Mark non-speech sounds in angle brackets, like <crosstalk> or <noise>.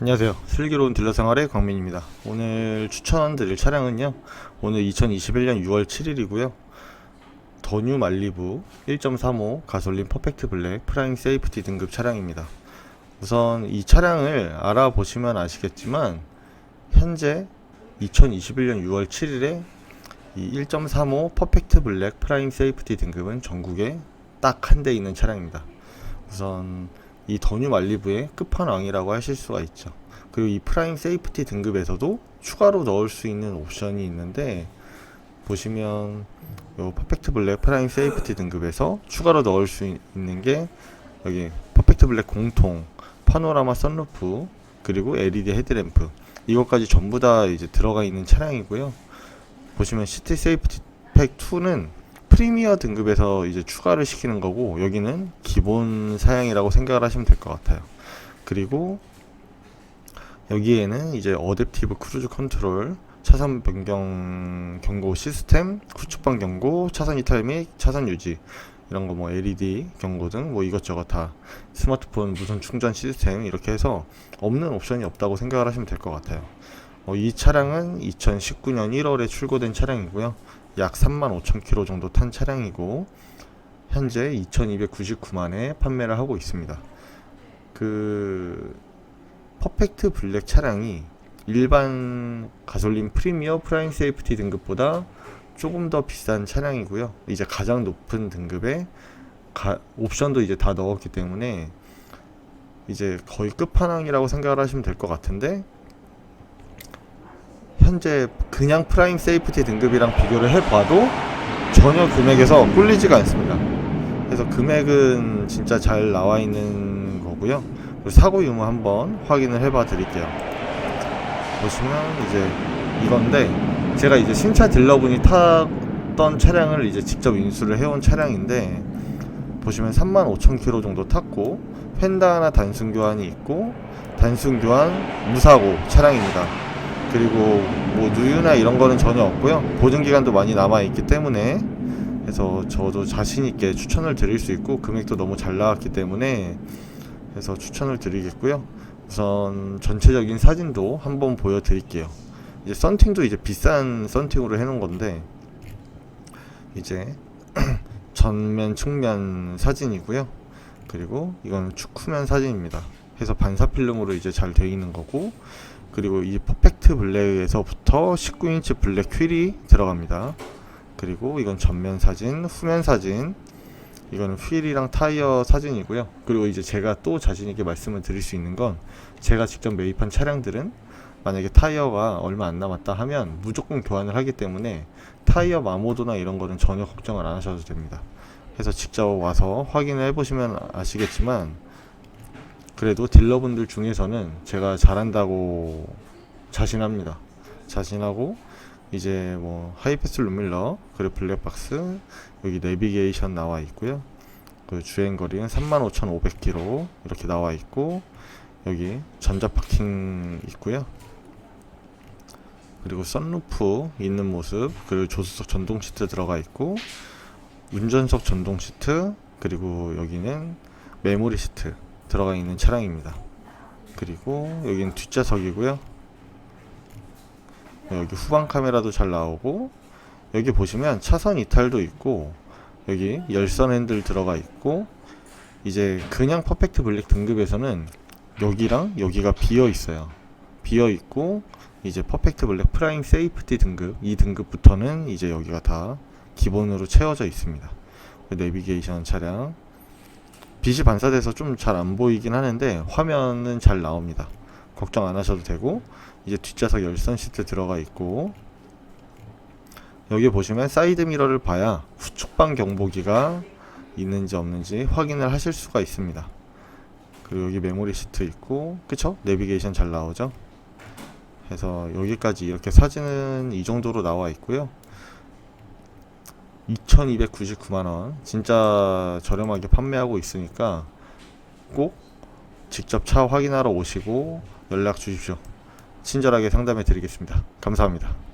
안녕하세요. 슬기로운 딜러 생활의 광민입니다. 오늘 추천드릴 차량은요. 오늘 2021년 6월 7일이고요. 더뉴 말리부 1.35 가솔린 퍼펙트 블랙 프라임 세이프티 등급 차량입니다. 우선 이 차량을 알아보시면 아시겠지만 현재 2021년 6월 7일에 이 1.35 퍼펙트 블랙 프라임 세이프티 등급은 전국에 딱 한 대 있는 차량입니다. 우선 이 더뉴 말리브의 끝판왕이라고 하실 수가 있죠. 그리고 이 프라임 세이프티 등급에서도 추가로 넣을 수 있는 옵션이 있는데 보시면 요 퍼펙트 블랙 프라임 세이프티 등급에서 추가로 넣을 수 있- 있는 게 여기 퍼펙트 블랙 공통 파노라마 선루프 그리고 LED 헤드램프 이것까지 전부 다 이제 들어가 있는 차량이고요. 보시면 시티 세이프티 팩 2는 프리미어 등급에서 이제 추가를 시키는 거고 여기는 기본 사양이라고 생각을 하시면 될 것 같아요. 그리고 여기에는 이제 어댑티브 크루즈 컨트롤, 차선 변경 경고 시스템, 후측방 경고, 차선 이탈 및 차선 유지 이런 거 뭐 LED 경고 등 뭐 이것저것 다 스마트폰 무선 충전 시스템 이렇게 해서 없는 옵션이 없다고 생각을 하시면 될 것 같아요. 어, 이 차량은 2019년 1월에 출고된 차량이고요. 약 3만 5천 킬로 정도 탄 차량이고 현재 2,299만에 판매를 하고 있습니다. 그 퍼펙트 블랙 차량이 일반 가솔린 프리미어 프라임 세이프티 등급보다 조금 더 비싼 차량이고요. 이제 가장 높은 등급의 가- 옵션도 이제 다 넣었기 때문에 이제 거의 끝판왕이라고 생각을 하시면 될 것 같은데 현재 그냥 프라임 세이프티 등급이랑 비교를 해봐도 전혀 금액에서 꿀리지가 않습니다. 그래서 금액은 진짜 잘 나와 있는 거고요. 사고 유무 한번 확인을 해봐 드릴게요. 보시면 이제 이건데 제가 이제 신차 딜러분이 탔던 차량을 이제 직접 인수를 해온 차량인데 보시면 35,000km 정도 탔고 펜다 하나 단순 교환이 있고 단순 교환 무사고 차량입니다. 그리고 뭐 누유나 이런 거는 전혀 없고요. 보증 기간도 많이 남아 있기 때문에 그래서 저도 자신 있게 추천을 드릴 수 있고 금액도 너무 잘 나왔기 때문에 그래서 추천을 드리겠고요. 우선 전체적인 사진도 한번 보여드릴게요. 이제 썬팅도 이제 비싼 썬팅으로 해놓은 건데 이제 <clears throat> 전면 측면 사진이고요. 그리고 이건 축후면 사진입니다. 해서 반사 필름으로 이제 잘 되어 있는 거고 그리고 이 퍼펙트 블랙에서부터 19인치 블랙 휠이 들어갑니다. 그리고 이건 전면 사진, 후면 사진, 이거는 휠이랑 타이어 사진이고요. 그리고 이제 제가 또 자신있게 말씀을 드릴 수 있는 건 제가 직접 매입한 차량들은 만약에 타이어가 얼마 안 남았다 하면 무조건 교환을 하기 때문에 타이어 마모도나 이런 거는 전혀 걱정을 안 하셔도 됩니다. 그래서 직접 와서 확인을 해보시면 아시겠지만 그래도 딜러분들 중에서는 제가 잘한다고 자신합니다. 자신하고 이제 뭐 하이패스 룸밀러 그리고 블랙박스 여기 내비게이션 나와 있고요. 그 주행 거리는 35,500km 이렇게 나와 있고 여기 전자 파킹 있고요. 그리고 썬루프 있는 모습 그리고 조수석 전동 시트 들어가 있고 운전석 전동 시트 그리고 여기는 메모리 시트 들어가 있는 차량입니다. 그리고 여기는 뒷좌석이고요. 여기 후방 카메라도 잘 나오고 여기 보시면 차선 이탈도 있고 여기 열선 핸들 들어가 있고 이제 그냥 퍼펙트 블랙 등급에서는 여기랑 여기가 비어 있어요. 비어 있고 이제 퍼펙트 블랙 프라임 세이프티 등급 이 등급부터는 이제 여기가 다 기본으로 채워져 있습니다. 내비게이션 차량 빛이 반사돼서 좀 잘 안 보이긴 하는데 화면은 잘 나옵니다. 걱정 안 하셔도 되고 이제 뒷좌석 열선 시트 들어가 있고 여기 보시면 사이드 미러를 봐야 후측방 경보기가 있는지 없는지 확인을 하실 수가 있습니다. 그리고 여기 메모리 시트 있고 그쵸? 내비게이션 잘 나오죠? 그래서 여기까지 이렇게 사진은 이 정도로 나와 있고요. 2299만원. 진짜 저렴하게 판매하고 있으니까 꼭 직접 차 확인하러 오시고 연락 주십시오. 친절하게 상담해 드리겠습니다. 감사합니다